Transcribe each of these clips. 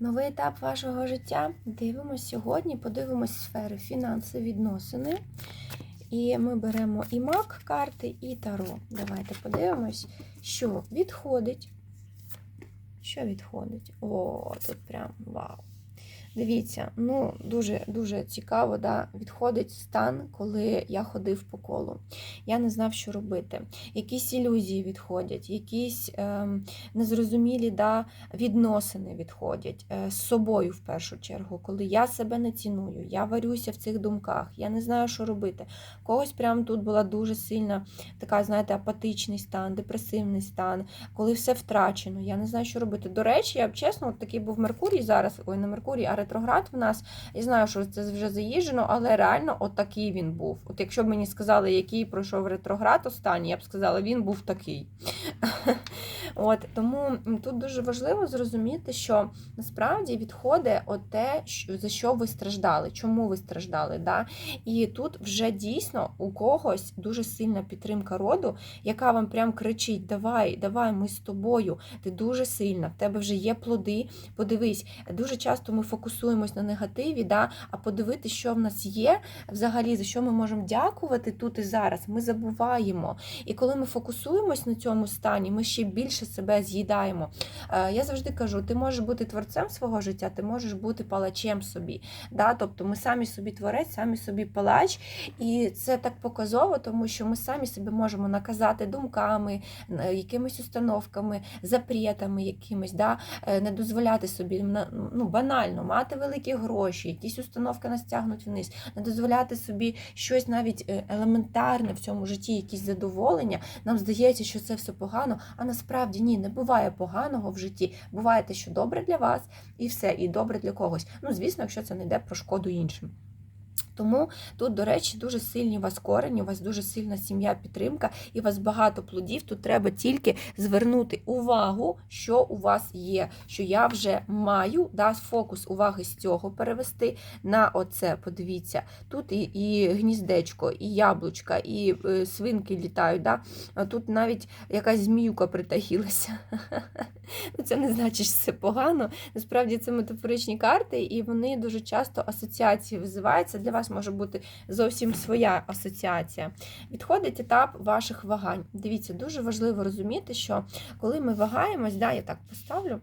Новий етап вашого життя. Дивимось сьогодні, подивимось сфери фінанси, відносини. І ми беремо і мак карти, і таро. Давайте подивимось, що відходить. Що відходить? О, тут прям вау. Дивіться, ну дуже дуже цікаво, да, відходить стан, коли я ходив по колу. Я не знав, що робити. Якісь ілюзії відходять, якісь е, незрозумілі да, відносини відходять е, з собою в першу чергу, коли я себе не ціную, я варюся в цих думках, я не знаю, що робити. Когось прямо тут була дуже сильна така, знаєте, апатичний стан, депресивний стан, коли все втрачено. Я не знаю, що робити. До речі, я б чесно, от такий був Меркурій зараз, ой, не Меркурій, а ретроград в нас. Я знаю, що це вже заїжджено, але реально такий він був. От якщо б мені сказали, який пройшов ретроград останній, я б сказала, він був такий. От Тому тут дуже важливо зрозуміти, що насправді відходить от те, за що ви страждали, чому ви страждали. Да? І тут вже дійсно у когось дуже сильна підтримка роду, яка вам прям кричить: Давай, давай, ми з тобою, ти дуже сильна, в тебе вже є плоди. Подивись, дуже часто ми фокусуємось на негативі, да? а подивитися, що в нас є, взагалі, за що ми можемо дякувати тут і зараз, ми забуваємо. І коли ми фокусуємось на цьому стані, ми ще більше себе з'їдаємо. Е, Я завжди кажу: ти можеш бути творцем свого життя, ти можеш бути палачем собі. Да? Тобто ми самі собі творець, самі собі палач. І це так показово, тому що ми самі себе можемо наказати думками, е, якимись установками, запретами якимись, да? е, не дозволяти собі ну, банально мати великі гроші, якісь установки нас тягнуть вниз, не дозволяти собі щось навіть елементарне в цьому житті, якісь задоволення. Нам здається, що це все погано, а насправді ні, не буває поганого в житті. Буває те, що добре для вас, і все, і добре для когось. Ну, звісно, якщо це не йде про шкоду іншим. Тому тут, до речі, дуже сильні у вас корені, у вас дуже сильна сім'я, підтримка, і у вас багато плодів. Тут треба тільки звернути увагу, що у вас є, що я вже маю, да, фокус уваги з цього перевести на оце. Подивіться, тут і, і гніздечко, і яблучка, і е, свинки літають. Да? А тут навіть якась зміюка притаїлася. Ну, Це не значить, що це погано. Насправді це метафоричні карти, і вони дуже часто асоціації визиваються. Для вас може бути зовсім своя асоціація. Відходить етап ваших вагань. Дивіться, дуже важливо розуміти, що коли ми вагаємось, да, я так поставлю.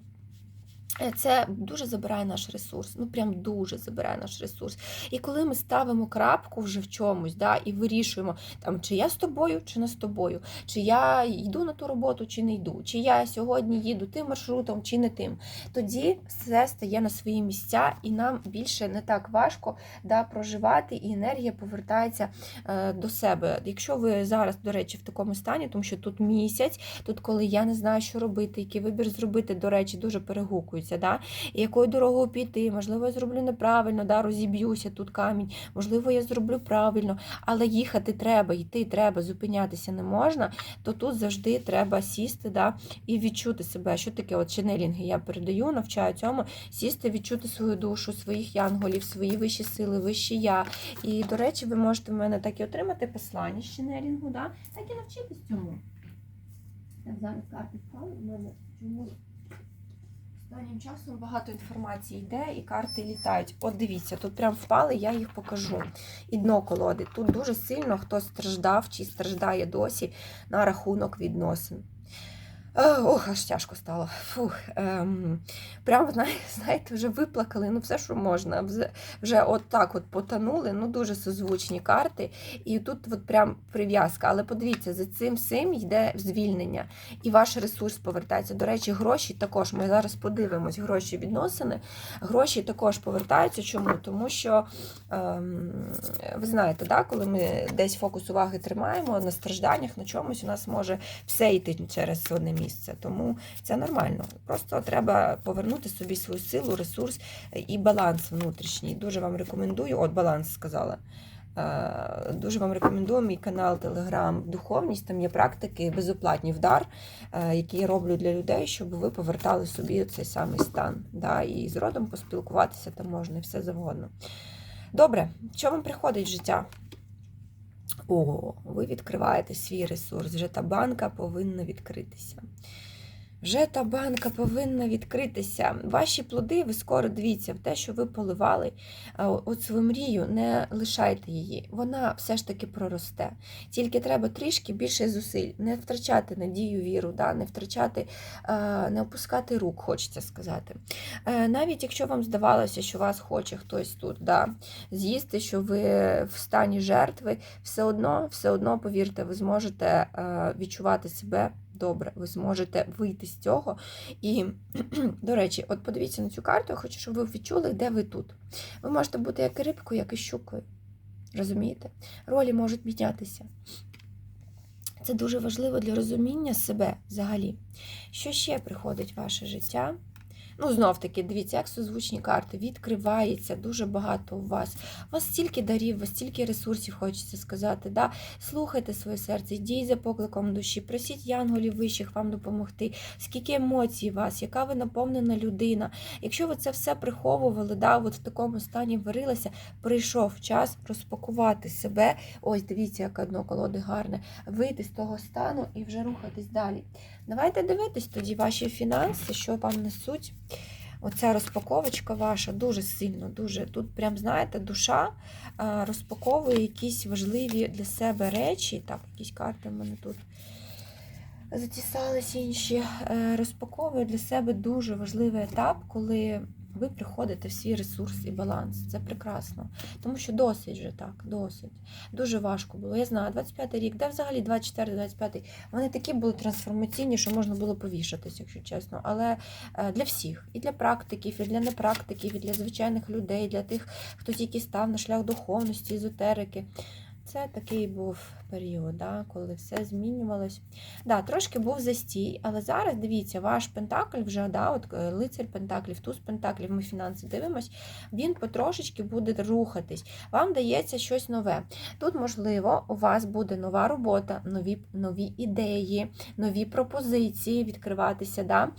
Е, Це дуже забирає наш ресурс, ну прям дуже забирає наш ресурс. І коли ми ставимо крапку вже в чомусь, да, і вирішуємо, там, чи я з тобою, чи не з тобою, чи я йду на ту роботу, чи не йду, чи я сьогодні їду тим маршрутом, чи не тим, тоді все стає на свої місця, і нам більше не так важко да, проживати, і енергія повертається е, до себе. Якщо ви зараз, до речі, в такому стані, тому що тут місяць, тут, коли я не знаю, що робити, який вибір зробити, до речі, дуже перегукується. Да? Якою дорогою піти, можливо, я зроблю неправильно, да, розіб'юся тут камінь, можливо, я зроблю правильно, але їхати треба, йти треба, зупинятися не можна, то тут завжди треба сісти да, і відчути себе. Що таке от ченелінги я передаю, навчаю цьому, сісти, відчути свою душу, своїх янголів, свої вищі сили, вище я. І, до речі, ви можете в мене так і отримати послання з ченелінгу, да? так і навчитись цьому. Так, зараз карти впали в мене чому. Останнім часом багато інформації йде і карти літають. От дивіться, тут прям впали, я їх покажу. І дно колоди. Тут дуже сильно хтось страждав чи страждає досі на рахунок відносин. Ох, аж тяжко стало. Фух, ем, прям, знає- знаєте, вже виплакали, ну все, що можна. Вже, вже от так от потонули, ну дуже созвучні карти. І тут от прям прив'язка. Але подивіться, за цим всім йде звільнення. І ваш ресурс повертається. До речі, гроші також. Ми зараз подивимось, гроші відносини. Гроші також повертаються. Чому? Тому що ем, ви знаєте, да, коли ми десь фокус уваги тримаємо на стражданнях, на чомусь, у нас може все йти через одне місце. Тому це нормально. Просто треба повернути собі свою силу, ресурс і баланс внутрішній. Дуже вам рекомендую, от баланс сказала. Е, Дуже вам рекомендую мій канал Телеграм Духовність. Там є практики безоплатні вдар, е, які я роблю для людей, щоб ви повертали собі цей самий стан. Да? І з родом поспілкуватися там можна і все завгодно. Добре, що вам приходить в життя? О, ви відкриваєте свій ресурс. Вже та банка повинна відкритися. Вже та банка повинна відкритися. Ваші плоди, ви скоро дивіться, в те, що ви поливали, е, свою мрію, не лишайте її. Вона все ж таки проросте. Тільки треба трішки більше зусиль, не втрачати надію, віру, да? не втрачати, е, не опускати рук, хочеться сказати. Е, Навіть якщо вам здавалося, що вас хоче хтось тут да, з'їсти, що ви в стані жертви, все одно, все одно, повірте, ви зможете відчувати себе добре, ви зможете вийти з цього. І, до речі, от подивіться на цю карту, я хочу, щоб ви відчули, де ви тут. Ви можете бути як і рибкою, як і щукою. Розумієте? Ролі можуть мінятися. Це дуже важливо для розуміння себе взагалі. Що ще приходить в ваше життя? Ну, знов таки, дивіться, як созвучні карти, відкривається дуже багато у вас. У вас стільки дарів, у вас стільки ресурсів, хочеться сказати. Да? Слухайте своє серце, йдіть за покликом душі, просіть янголів вищих вам допомогти, скільки емоцій у вас, яка ви наповнена людина. Якщо ви це все приховували, да, от в такому стані варилися, прийшов час розпакувати себе. Ось, дивіться, яке дно колоди гарне, вийти з того стану і вже рухатись далі. Давайте дивитись тоді ваші фінанси, що вам несуть. Оця розпаковочка ваша дуже сильно, дуже. Тут, прям, знаєте, душа розпаковує якісь важливі для себе речі. Так, якісь карти в мене тут затісались інші. Е, Розпаковує для себе дуже важливий етап, коли ви приходите в свій ресурс і баланс. Це прекрасно. Тому що досить вже так, досить. Дуже важко було. Я знаю, 25-й рік, де взагалі 24-25, вони такі були трансформаційні, що можна було повішатись, якщо чесно. Але е, для всіх, і для практиків, і для непрактиків, і для звичайних людей, і для тих, хто тільки став на шлях духовності, езотерики. Це такий був період, да, коли все змінювалось. Да, Трошки був застій, але зараз дивіться, ваш пентакль вже да, от е, лицар пентаклів, туз пентаклів, ми фінанси дивимось, він потрошечки буде рухатись. Вам дається щось нове. Тут, можливо, у вас буде нова робота, нові нові ідеї, нові пропозиції відкриватися. Да?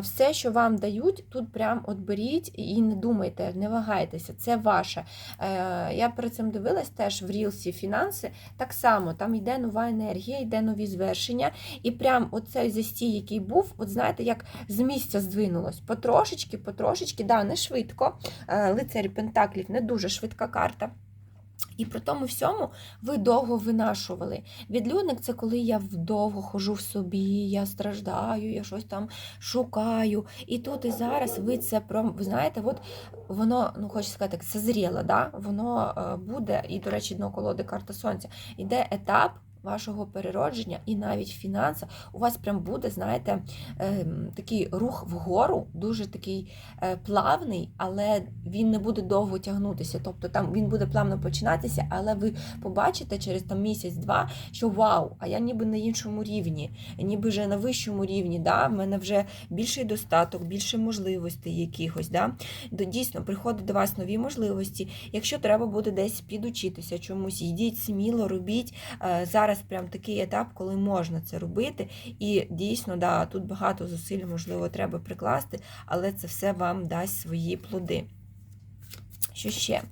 Все, що вам дають, тут прям от беріть і не думайте, не вагайтеся, це ваше. Е, я перед цим дивилась теж в Рілсі фінанси. Так само там йде нова енергія, йде нові звершення. І прям оцей застій, який був, от знаєте, як з місця здвинулось. Потрошечки, потрошечки, да, не швидко. Е, Лицарі Пентаклів не дуже швидка карта. І при тому всьому ви довго винашували. Відлюдник це коли я вдовго хожу в собі, я страждаю, я щось там шукаю. І тут і зараз ви це про ви знаєте, от воно, ну хочу сказати, так, созріло, да? воно е, буде, і, до речі, дно колоди карта сонця. Іде етап. Вашого переродження і навіть фінансів, у вас прям буде, знаєте, ем, такий рух вгору, дуже такий е, плавний, але він не буде довго тягнутися. Тобто там він буде плавно починатися, але ви побачите через там місяць-два, що вау, а я ніби на іншому рівні, ніби вже на вищому рівні. Да? В мене вже більший достаток, більше можливостей якихось. Да? Дійсно, приходять до вас нові можливості. Якщо треба буде десь підучитися чомусь, йдіть сміло, робіть. Е, зараз прям такий етап, коли можна це робити. І дійсно, да, тут багато зусиль, можливо, треба прикласти, але це все вам дасть свої плоди. Що ще?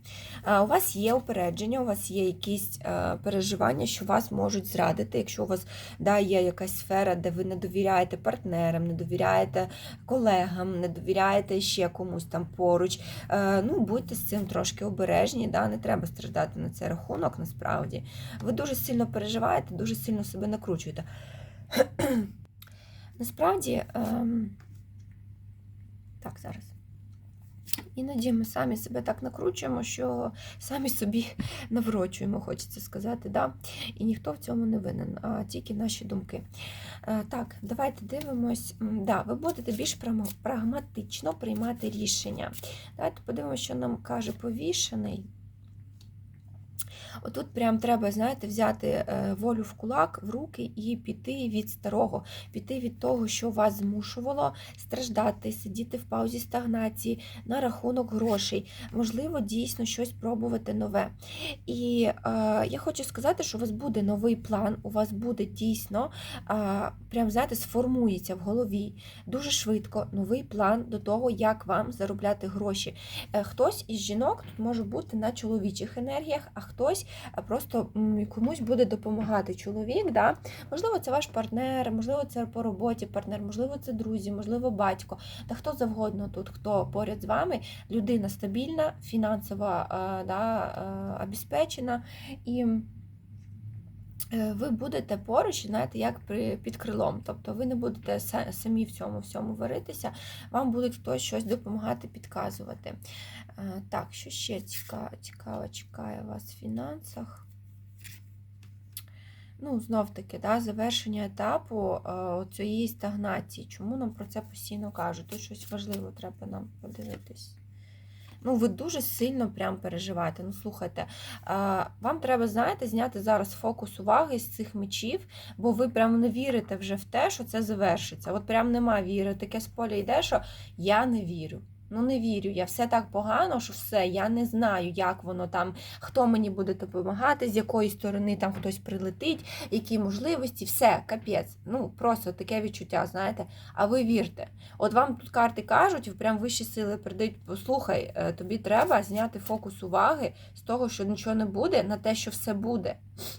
У вас є упередження, у вас є якісь переживання, що вас можуть зрадити. Якщо у вас да, є якась сфера, де ви не довіряєте партнерам, не довіряєте колегам, не довіряєте ще комусь там поруч. Ну, будьте з цим трошки обережні, да, не треба страждати на цей рахунок, насправді. Ви дуже сильно переживаєте, дуже сильно себе накручуєте. Насправді, ем... так, зараз. Іноді ми самі себе так накручуємо, що самі собі наврочуємо, хочеться сказати. да? І ніхто в цьому не винен, а тільки наші думки. Так, давайте дивимось. Да, Ви будете більш прагматично приймати рішення. Давайте подивимося, що нам каже повішений. Отут прям треба, знаєте, взяти е, волю в кулак, в руки і піти від старого, піти від того, що вас змушувало страждати, сидіти в паузі стагнації на рахунок грошей, можливо, дійсно щось пробувати нове. І е, я хочу сказати, що у вас буде новий план, у вас буде дійсно, е, прям, знаєте, сформується в голові дуже швидко новий план до того, як вам заробляти гроші. Е, хтось із жінок тут може бути на чоловічих енергіях, а хтось комусь просто комусь буде допомагати чоловік. Да? Можливо, це ваш партнер, можливо, це по роботі партнер, можливо, це друзі, можливо, батько. Та хто завгодно тут, хто поряд з вами, людина стабільна, фінансово е, да, е, обезпечена і. Е, Ви будете поруч, знаєте, як при, під крилом. Тобто ви не будете самі в цьому всьому варитися, вам буде хтось щось допомагати, підказувати. Е, Так, що ще цікаво, цікаво чекає вас в фінансах? Ну, знов таки, да, завершення етапу е, цієї стагнації. Чому нам про це постійно кажуть? Тут щось важливе треба нам подивитись. Ну, ви дуже сильно прям переживаєте. Ну, слухайте, вам треба, знаєте, зняти зараз фокус уваги з цих мечів, бо ви прям не вірите вже в те, що це завершиться. От прям нема віри. Таке з поля йде, що я не вірю. Ну, не вірю, я все так погано, що все, я не знаю, як воно там, хто мені буде допомагати, з якої сторони там хтось прилетить, які можливості, все, капець. Ну, просто таке відчуття, знаєте. А ви вірте. От вам тут карти кажуть, прям вищі сили передають, послухай, е, тобі треба зняти фокус уваги з того, що нічого не буде, на те, що все буде.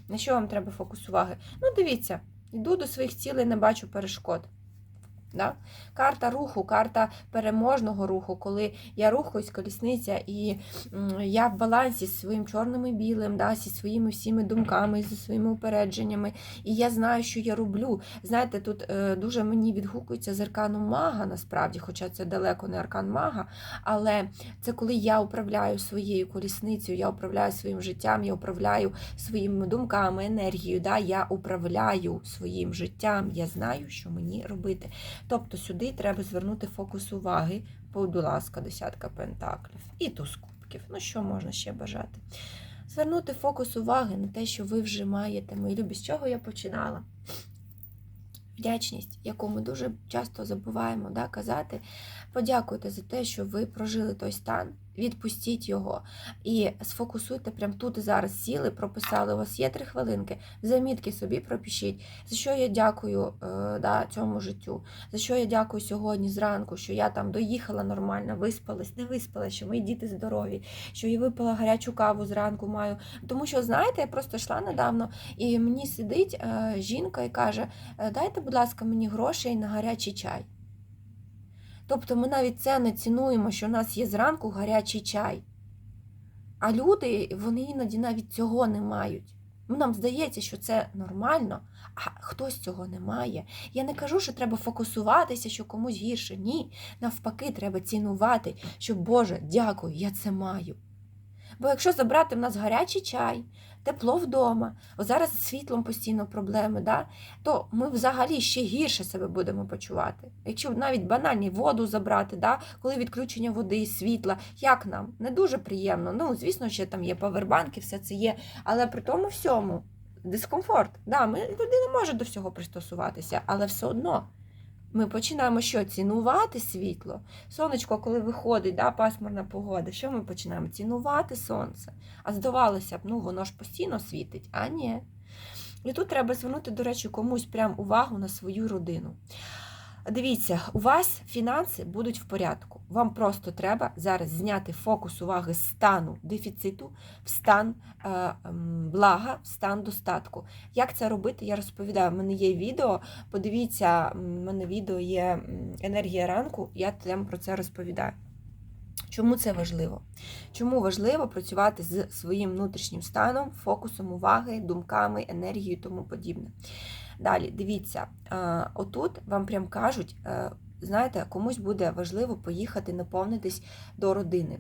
На що вам треба фокус уваги? Ну, дивіться, йду до своїх цілей, не бачу перешкод. Да? Карта руху, карта переможного руху, коли я рухаюсь, колісниця, і я в балансі з своїм чорним і білим, да, зі своїми всіми думками, зі своїми упередженнями. І я знаю, що я роблю. Знаєте, тут е, дуже мені відгукується з арканом мага, насправді, хоча це далеко не аркан мага, але це коли я управляю своєю колісницею, я управляю своїм життям, я управляю своїми думками, енергією. Да? Я управляю своїм життям, я знаю, що мені робити. Тобто сюди треба звернути фокус уваги, будь ласка, десятка пентаклів і туз кубків. Ну, що можна ще бажати? Звернути фокус уваги на те, що ви вже маєте, мої любі, з чого я починала. Вдячність, яку ми дуже часто забуваємо да, казати. Подякуйте за те, що ви прожили той стан, відпустіть його і сфокусуйте прямо тут і зараз сіли, прописали. У вас є три хвилинки, замітки собі пропишіть, за що я дякую е, да, цьому життю, за що я дякую сьогодні зранку, що я там доїхала нормально, виспалась, не виспалась, що мої діти здорові, що я випила гарячу каву зранку маю. Тому що, знаєте, я просто йшла недавно, і мені сидить е, жінка і каже: «Е, дайте, будь ласка, мені грошей на гарячий чай. Тобто ми навіть це не цінуємо, що у нас є зранку гарячий чай. А люди, вони іноді навіть цього не мають. Ну, Нам здається, що це нормально, а хтось цього не має. Я не кажу, що треба фокусуватися, що комусь гірше. Ні. Навпаки, треба цінувати, що Боже, дякую, я це маю. Бо якщо забрати в нас гарячий чай, тепло вдома, зараз з світлом постійно проблеми, да? то ми взагалі ще гірше себе будемо почувати. Якщо навіть банальні воду забрати, да? коли відключення води і світла, як нам? Не дуже приємно. Ну, звісно, ще там є павербанки, все це є, але при тому всьому дискомфорт. Да, ми, людина може до всього пристосуватися, але все одно. Ми починаємо що? Цінувати світло. Сонечко, коли виходить, да, пасмурна погода, що ми починаємо? Цінувати сонце. А здавалося б, ну воно ж постійно світить, а ні. І тут треба звернути, до речі, комусь прям увагу на свою родину. Дивіться, у вас фінанси будуть в порядку. Вам просто треба зараз зняти фокус уваги з стану дефіциту в стан е, блага, в стан достатку. Як це робити, я розповідаю. У мене є відео. Подивіться, в мене відео є енергія ранку, я там про це розповідаю. Чому це важливо? Чому важливо працювати з своїм внутрішнім станом, фокусом уваги, думками, енергією і тому подібне. Далі, дивіться, е, отут вам прям кажуть, е, знаєте, комусь буде важливо поїхати наповнитись до родини,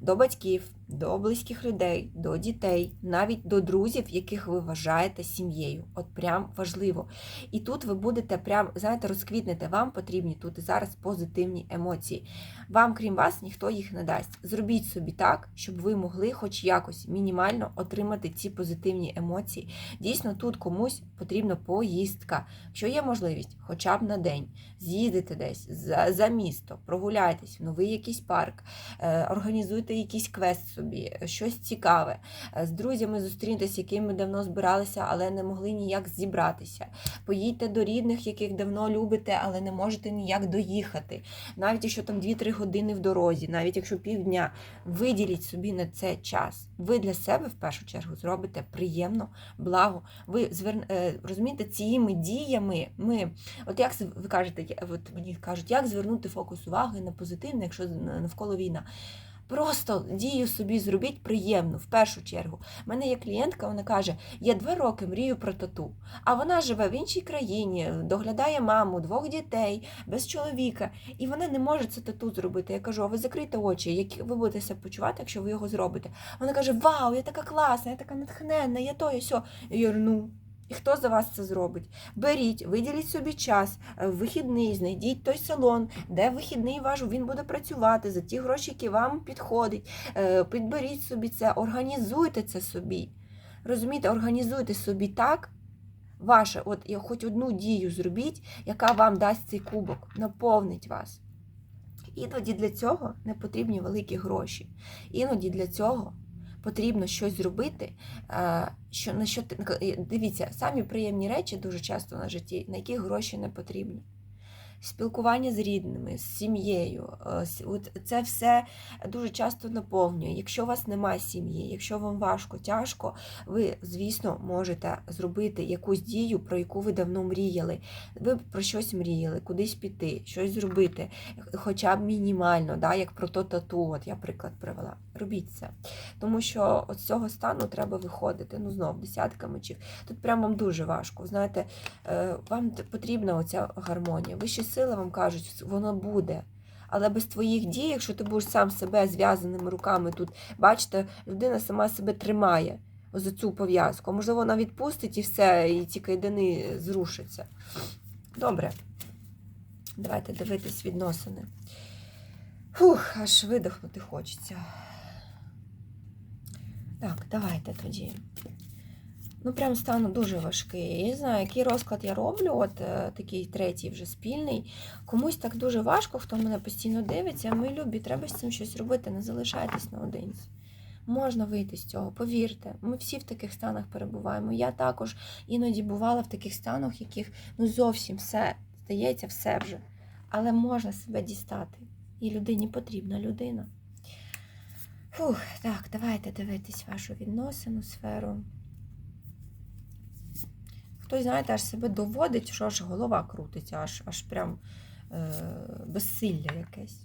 до батьків, до близьких людей, до дітей, навіть до друзів, яких ви вважаєте сім'єю. От прям важливо. І тут ви будете прям, знаєте, розквітнете, вам потрібні тут і зараз позитивні емоції. Вам, крім вас, ніхто їх не дасть. Зробіть собі так, щоб ви могли хоч якось мінімально отримати ці позитивні емоції. Дійсно, тут комусь потрібна поїздка. Якщо є можливість, хоча б на день, з'їдете десь за, за місто, прогуляйтесь в новий якийсь парк, е, організуйте якийсь квест собі. щось цікаве, е, з друзями зустрінетесь, якими давно збиралися, але не могли ніяк зібратися. Поїдьте до рідних, яких давно любите, але не можете ніяк доїхати. Навіть якщо там 2-3 години в дорозі, навіть якщо півдня, виділіть собі на це час. Ви для себе в першу чергу зробите приємно, благо. Ви звер... е, розумієте, цими діями ми, от як ви кажете, от мені кажуть, як звернути фокус уваги на позитивне, якщо навколо війна. Просто дію собі зробіть приємну в першу чергу. У мене є клієнтка, вона каже: я два роки мрію про тату, а вона живе в іншій країні, доглядає маму, двох дітей, без чоловіка, і вона не може це тату зробити. Я кажу, а ви закрийте очі, як ви будете себе почувати, якщо ви його зробите. Вона каже: Вау, я така класна, я така натхненна, я то, я сьо. Я говорю, ну. І хто за вас це зробить? Беріть, виділіть собі час, е, вихідний, знайдіть той салон, де вихідний ваш він буде працювати за ті гроші, які вам підходять. Е, Підберіть собі це, організуйте це собі. Розумієте, організуйте собі так. Ваше, от хоч одну дію зробіть, яка вам дасть цей кубок, наповнить вас. Іноді для цього не потрібні великі гроші. Іноді для цього потрібно щось зробити. е, Що, на що ти дивіться, самі приємні речі дуже часто на житті, на які гроші не потрібні. Спілкування з рідними, з сім'єю, е, це все дуже часто наповнює. Якщо у вас немає сім'ї, якщо вам важко, тяжко, ви, звісно, можете зробити якусь дію, про яку ви давно мріяли. Ви про щось мріяли, кудись піти, щось зробити, хоча б мінімально, да, як про то тату, от я приклад привела. Робіть це. Тому що з цього стану треба виходити. Ну, знов, десятка мечів. Тут прям вам дуже важко. Знаєте, е, вам потрібна оця гармонія. Вищі сили вам кажуть, воно буде. Але без твоїх дій, якщо ти будеш сам себе зв'язаними руками тут, бачите, людина сама себе тримає за цю пов'язку. Можливо, вона відпустить і все, і ці кайдани зрушаться. Добре. Давайте дивитись відносини. Фух, аж видихнути хочеться. Так, давайте тоді. Ну, прям стану дуже важкий. Я не знаю, який розклад я роблю, от е, такий третій вже спільний. Комусь так дуже важко, хто мене постійно дивиться, а ми любі, треба з цим щось робити, не залишайтесь наодинці. Можна вийти з цього, повірте. Ми всі в таких станах перебуваємо. Я також іноді бувала в таких станах, яких ну зовсім все здається, все вже. Але можна себе дістати. І людині потрібна людина. Фух, так, давайте дивитись вашу відносину, сферу. Хтось, знаєте, аж себе доводить, що аж голова крутиться, аж аж прям е, безсилля якесь.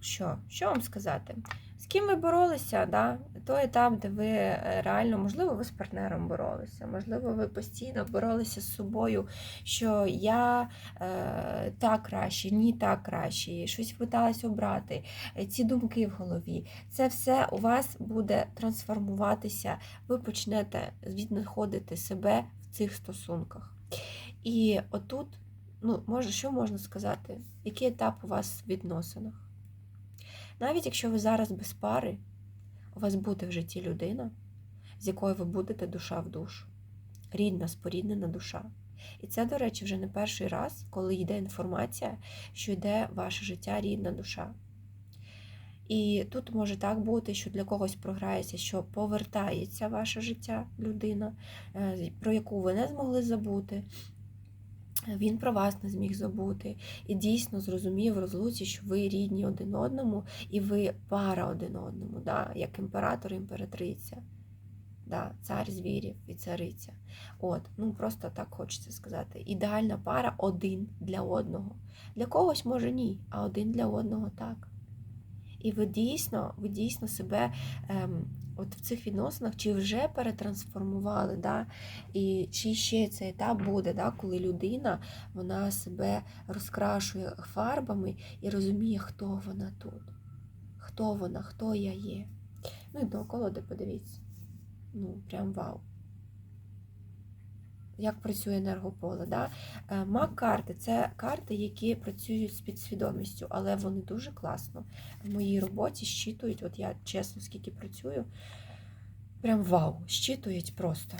Що? Що вам сказати? З ким ви боролися? Да? Той етап, де ви е, реально, можливо, ви з партнером боролися, можливо, ви постійно боролися з собою, що я е, так краще, ні так краще, щось питалась обрати, е, ці думки в голові. Це все у вас буде трансформуватися, ви почнете віднаходити себе в цих стосунках. І отут, ну, може, що можна сказати? Який етап у вас в відносинах? Навіть якщо ви зараз без пари, у вас буде в житті людина, з якою ви будете душа в душу, рідна, споріднена душа. І це, до речі, вже не перший раз, коли йде інформація, що йде ваше життя рідна душа. І тут може так бути, що для когось програється, що повертається ваше життя людина, е, про яку ви не змогли забути. Він про вас не зміг забути і дійсно зрозумів в розлуці, що ви рідні один одному, і ви пара один одному, да? як імператор імператриця, да? цар звірів і цариця. От, ну просто так хочеться сказати. Ідеальна пара один для одного. Для когось може ні, а один для одного так. І ви дійсно, ви дійсно себе ем, от в цих відносинах чи вже перетрансформували, да? і чи ще цей етап буде, да? коли людина вона себе розкрашує фарбами і розуміє, хто вона тут, хто вона, хто я є. Ну і до колоди подивіться. Ну, прям вау. Як працює енергополе. Да? Е, Мак карти це карти, які працюють з підсвідомістю, але вони дуже класно в моїй роботі щитують. От я чесно, скільки працюю, прям вау, щитують просто.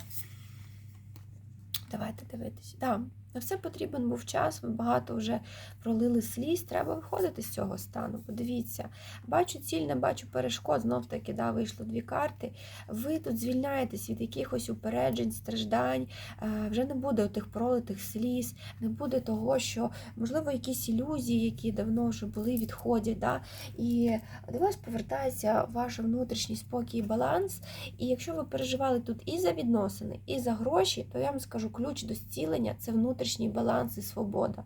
Давайте дивитися. Да, На все потрібен був час, ви багато вже пролили сліз, треба виходити з цього стану. Подивіться, бачу ціль, не бачу перешкод, знов таки да, вийшло дві карти. Ви тут звільняєтесь від якихось упереджень, страждань, е, вже не буде тих пролитих сліз, не буде того, що, можливо, якісь ілюзії, які давно вже були, відходять. Да? І до вас повертається ваш внутрішній спокій і баланс. І якщо ви переживали тут і за відносини, і за гроші, то я вам скажу, ключ до зцілення це внутрішній баланс і свобода.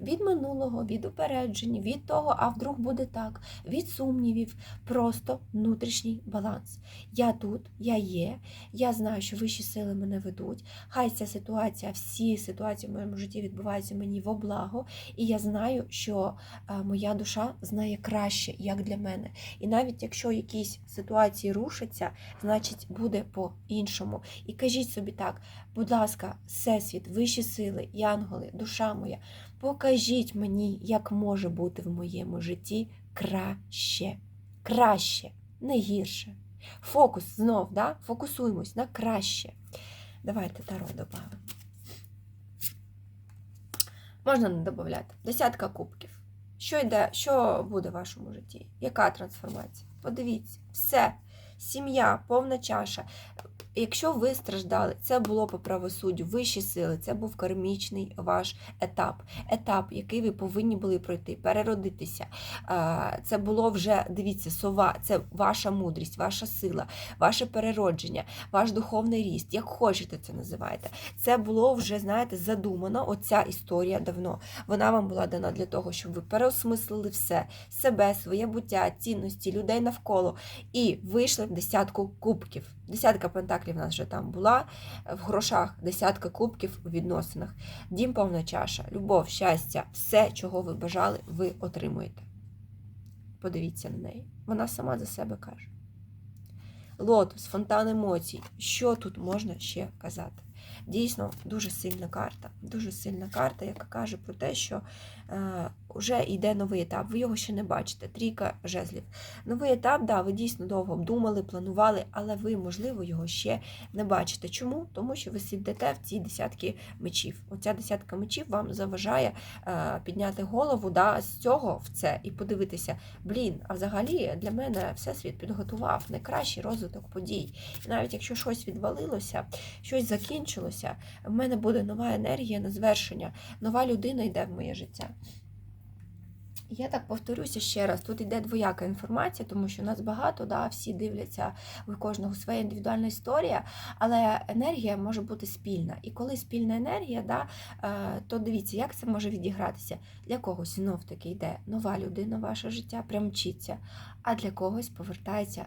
Від минулого, від упереджень, від того, а вдруг буде так, від сумнівів, просто внутрішній баланс. Я тут, я є, я знаю, що вищі сили мене ведуть. Хай ця ситуація, всі ситуації в моєму житті відбуваються мені во благо, і я знаю, що е, моя душа знає краще, як для мене. І навіть якщо якісь ситуації рушаться, значить буде по-іншому. І кажіть собі так, будь ласка, всесвіт, вищі сили, янголи, душа моя, покажіть мені, як може бути в моєму житті краще. Краще, не гірше. Фокус знов, да? фокусуємось на краще. Давайте таро додамо. Можна не додати. Десятка кубків. Що йде, що буде в вашому житті? Яка трансформація? Подивіться, все. Сім'я, повна чаша. Якщо ви страждали, це було по правосуддю, вищі сили, це був кармічний ваш етап, етап, який ви повинні були пройти, переродитися. Це було вже, дивіться, сова, це ваша мудрість, ваша сила, ваше переродження, ваш духовний ріст, як хочете це називаєте. Це було вже, знаєте, задумано. Оця історія давно. Вона вам була дана для того, щоб ви переосмислили все, себе, своє буття, цінності, людей навколо і вийшли в десятку кубків. Десятка пентаклів у нас вже там була, в грошах десятка кубків у відносинах. Дім повна чаша, любов, щастя, все, чого ви бажали, ви отримуєте. Подивіться на неї. Вона сама за себе каже. Лотос, фонтан емоцій. Що тут можна ще казати? Дійсно, дуже сильна карта. Дуже сильна карта, яка каже про те, що е, вже йде новий етап. Ви його ще не бачите. Трійка жезлів. Новий етап, да, ви дійсно довго обдумали, планували, але ви, можливо, його ще не бачите. Чому? Тому що ви сидите в цій десятки мечів. Оця десятка мечів вам заважає е, підняти голову да, з цього в це і подивитися, блін, а взагалі для мене всесвіт підготував найкращий розвиток подій. І навіть якщо щось відвалилося, щось закінчилося, в мене буде нова енергія на звершення, нова людина йде в моє життя. Я так повторюся ще раз, тут йде двояка інформація, тому що нас багато, да, всі дивляться у кожного своя індивідуальна історія, але енергія може бути спільна. І коли спільна енергія, да, е, то дивіться, як це може відігратися. Для когось знов таки йде нова людина ваше життя, прям мчиться, а для когось повертається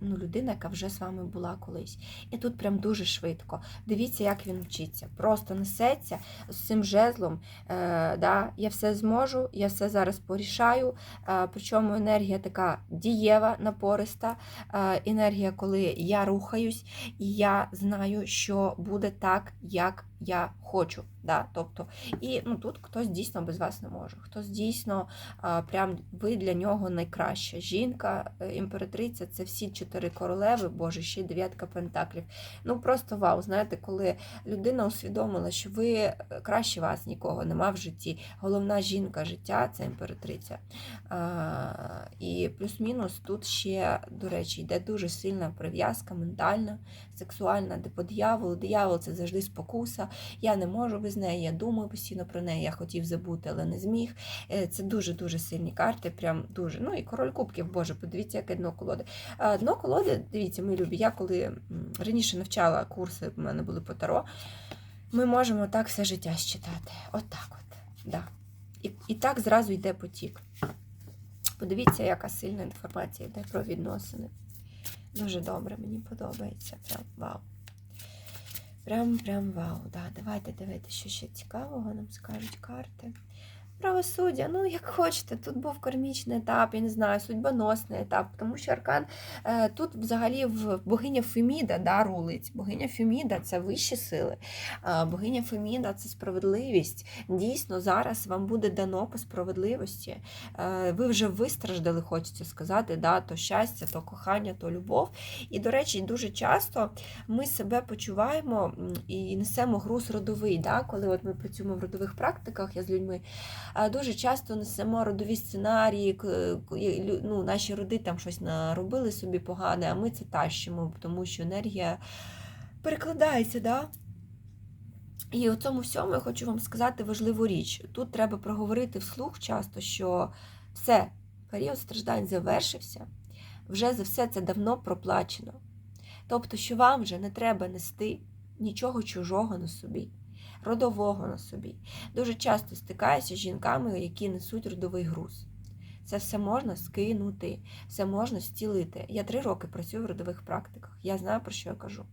ну, людина, яка вже з вами була колись. І тут прям дуже швидко. Дивіться, як він вчиться. Просто несеться з цим жезлом. Е, да, Я все зможу, я все зараз порішаю. Е, причому енергія така дієва, напориста, е, енергія, коли я рухаюсь, і я знаю, що буде так, як я хочу. Да? Тобто, І ну, тут хтось дійсно без вас не може. Хтось дійсно прям ви для нього найкраща. Жінка, е, імператриця це всі чотири королеви, Боже, ще й дев'ятка пентаклів. Ну просто вау, знаєте, коли людина усвідомила, що ви е, краще вас нікого нема в житті. Головна жінка життя це імператриця. І плюс-мінус тут ще, до речі, йде дуже сильна прив'язка, ментальна, сексуальна, де по дияволу. Диявол це завжди спокуса. Я не можу без неї, я думаю постійно про неї. Я хотів забути, але не зміг. Е, це дуже-дуже сильні карти. Прям дуже. Ну і король кубків, Боже, подивіться, яке дно колоди. Дно колоди, дивіться, ми любі. Я коли раніше навчала курси, в мене були по таро, ми можемо так все життя считати. Отак от, от. Да. І, І так зразу йде потік. Подивіться, яка сильна інформація йде про відносини. Дуже добре, мені подобається. Прям вау. Прям прям вау. Да. Давайте дивитися, що ще цікавого нам скажуть карти. Правосуддя, ну як хочете, тут був кармічний етап, я не знаю, судьбоносний етап, тому що аркан е, тут взагалі в богиня Феміда да, рулить. Богиня Феміда це вищі сили. Богиня Феміда це справедливість. Дійсно, зараз вам буде дано по справедливості. Е, ви вже вистраждали, хочеться сказати, да, то щастя, то кохання, то любов. І, до речі, дуже часто ми себе почуваємо і несемо груз родовий. Да, коли от ми працюємо в родових практиках, я з людьми. А Дуже часто несемо родові сценарії, ну, наші роди там щось наробили собі погане, а ми це тащимо, тому що енергія перекладається. Да? І у цьому всьому я хочу вам сказати важливу річ. Тут треба проговорити вслух часто, що все, період страждань завершився, вже за все це давно проплачено. Тобто, що вам вже не треба нести нічого чужого на собі, родового на собі. Дуже часто стикаюся з жінками, які несуть родовий груз. Це все можна скинути, все можна зцілити. Я три роки працюю в родових практиках. Я знаю, про що я кажу.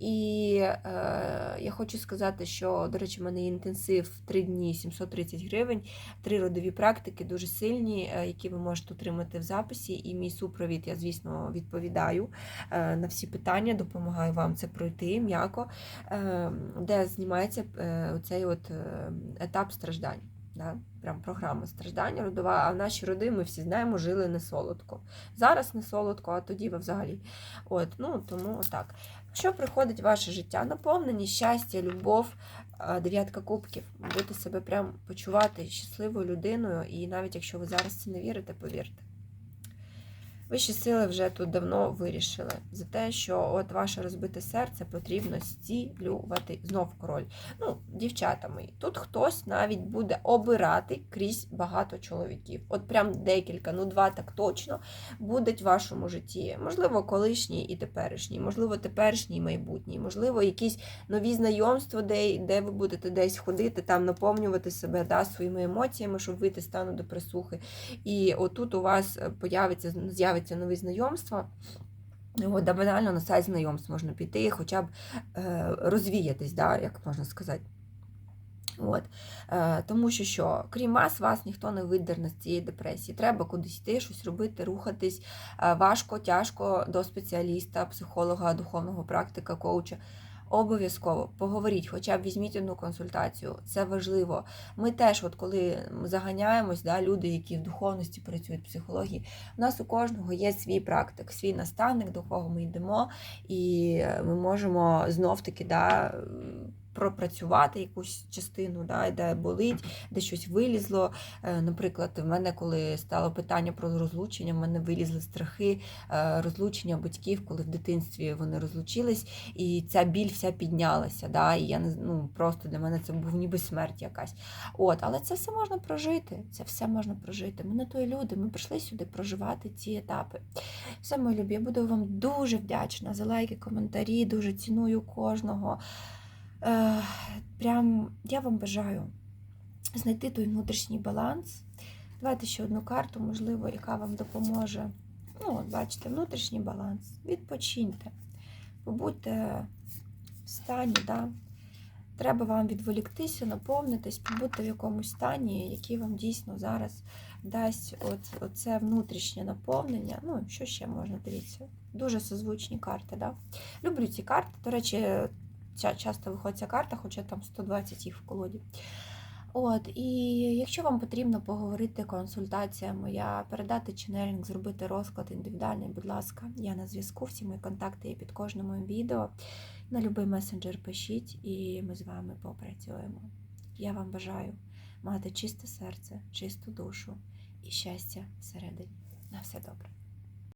І е, я хочу сказати, що, до речі, в мене інтенсив 3 дні 730 гривень, три родові практики дуже сильні, е, які ви можете отримати в записі. І мій супровід, я, звісно, відповідаю е, на всі питання, допомагаю вам це пройти м'яко, е, де знімається е, цей от е, етап страждань. Да? Прям програма страждання родова, а наші роди, ми всі знаємо, жили не солодко. Зараз не солодко, а тоді ви взагалі. От, ну, тому отак. Що приходить в ваше життя? Наповнені щастя, любов, дев'ятка кубків. Будете себе прям почувати щасливою людиною, і навіть якщо ви зараз це не вірите, повірте. Вищі сили вже тут давно вирішили за те, що от ваше розбите серце потрібно зцілювати. Знов король. Ну, дівчата мої, тут хтось навіть буде обирати крізь багато чоловіків. От прям декілька, ну два так точно будуть в вашому житті. Можливо, колишній і теперішній, можливо, теперішній і майбутній, можливо, якісь нові знайомства, де, де ви будете десь ходити, там наповнювати себе да, своїми емоціями, щоб вийти стану депресухи. І отут у вас появиться, з'явиться нові знайомства. От, да, банально на сайт знайомств можна піти, хоча б е, розвіятись, да, як можна сказати. От. Е, тому що що, крім вас, вас ніхто не видерне з цієї депресії. Треба кудись йти, щось робити, рухатись. Е, важко, тяжко до спеціаліста, психолога, духовного практика, коуча. Обов'язково поговоріть, хоча б візьміть одну консультацію. Це важливо. Ми теж, от коли заганяємось, да, люди, які в духовності працюють, в психології, у нас у кожного є свій практик, свій наставник, до кого ми йдемо, і ми можемо знов-таки да, пропрацювати якусь частину, да, де болить, де щось вилізло. Е, Наприклад, в мене, коли стало питання про розлучення, в мене вилізли страхи е, розлучення батьків, коли в дитинстві вони розлучились, і ця біль вся піднялася. Да, І я не ну, просто для мене це був ніби смерть якась. От, але це все можна прожити. Це все можна прожити. Ми не той люди, ми прийшли сюди проживати ці етапи. Все, мої любі, я буду вам дуже вдячна за лайки, коментарі, дуже ціную кожного. Е, Прям я вам бажаю знайти той внутрішній баланс. Давайте ще одну карту, можливо, яка вам допоможе. Ну, от бачите, внутрішній баланс. Відпочиньте, побудьте в стані, да? треба вам відволіктися, наповнитись, побути в якомусь стані, який вам дійсно зараз дасть от, оце внутрішнє наповнення. Ну, що ще можна, дивіться. Дуже созвучні карти. Да? Люблю ці карти. До речі, часто виходить ця карта, хоча там 120 їх в колоді. От, і якщо вам потрібно поговорити, консультація моя, передати ченелінг, зробити розклад індивідуальний, будь ласка, я на зв'язку, всі мої контакти є під кожним моїм відео. На будь-який месенджер пишіть, і ми з вами попрацюємо. Я вам бажаю мати чисте серце, чисту душу і щастя всередині. На все добре.